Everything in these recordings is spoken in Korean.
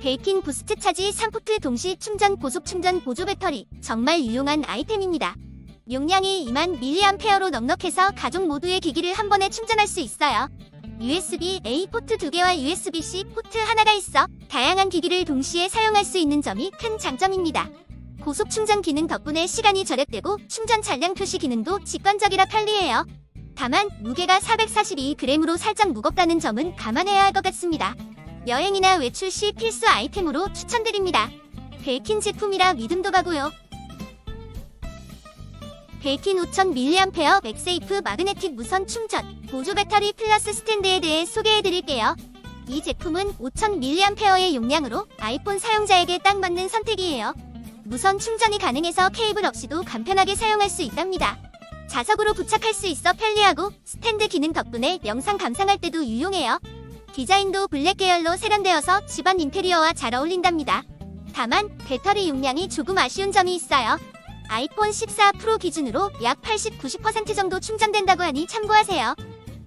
베이킨 부스트 차지 3포트 동시 충전 고속 충전 보조 배터리 정말 유용한 아이템입니다. 용량이 2만 mAh로 넉넉해서 가족 모두의 기기를 한 번에 충전할 수 있어요. USB-A 포트 2개와 USB-C 포트 하나가 있어 다양한 기기를 동시에 사용할 수 있는 점이 큰 장점입니다. 고속 충전 기능 덕분에 시간이 절약되고 충전 잔량 표시 기능도 직관적이라 편리해요. 다만 무게가 442g으로 살짝 무겁다는 점은 감안해야 할 것 같습니다. 여행이나 외출 시 필수 아이템으로 추천드립니다. 베이킨 제품이라 믿음도 가고요. 베이킨 5000mAh 맥세이프 마그네틱 무선 충전 보조 배터리 플러스 스탠드에 대해 소개해드릴게요. 이 제품은 5000mAh의 용량으로 아이폰 사용자에게 딱 맞는 선택이에요. 무선 충전이 가능해서 케이블 없이도 간편하게 사용할 수 있답니다. 자석으로 부착할 수 있어 편리하고 스탠드 기능 덕분에 영상 감상할 때도 유용해요. 디자인도 블랙 계열로 세련되어서 집안 인테리어와 잘 어울린답니다. 다만 배터리 용량이 조금 아쉬운 점이 있어요. 아이폰 14 프로 기준으로 약 80-90% 정도 충전된다고 하니 참고하세요.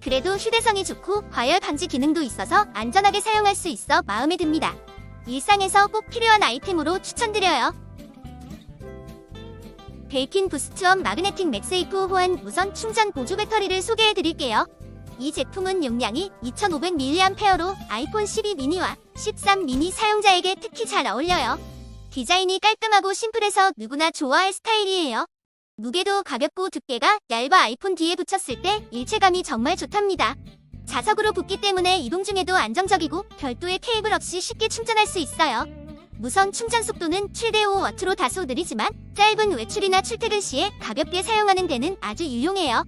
그래도 휴대성이 좋고 과열 방지 기능도 있어서 안전하게 사용할 수 있어 마음에 듭니다. 일상에서 꼭 필요한 아이템으로 추천드려요. 베이킨 부스트원 마그네틱 맥세이프 호환 무선 충전 보조 배터리를 소개해 드릴게요. 이 제품은 용량이 2500mAh로 아이폰 12 미니와 13 미니 사용자에게 특히 잘 어울려요. 디자인이 깔끔하고 심플해서 누구나 좋아할 스타일이에요. 무게도 가볍고 두께가 얇아 아이폰 뒤에 붙였을 때 일체감이 정말 좋답니다. 자석으로 붙기 때문에 이동 중에도 안정적이고 별도의 케이블 없이 쉽게 충전할 수 있어요. 무선 충전 속도는 최대 5W로 다소 느리지만 짧은 외출이나 출퇴근 시에 가볍게 사용하는 데는 아주 유용해요.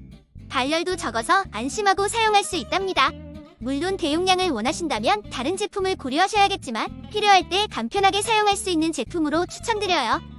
발열도 적어서 안심하고 사용할 수 있답니다. 물론 대용량을 원하신다면 다른 제품을 고려하셔야겠지만 필요할 때 간편하게 사용할 수 있는 제품으로 추천드려요.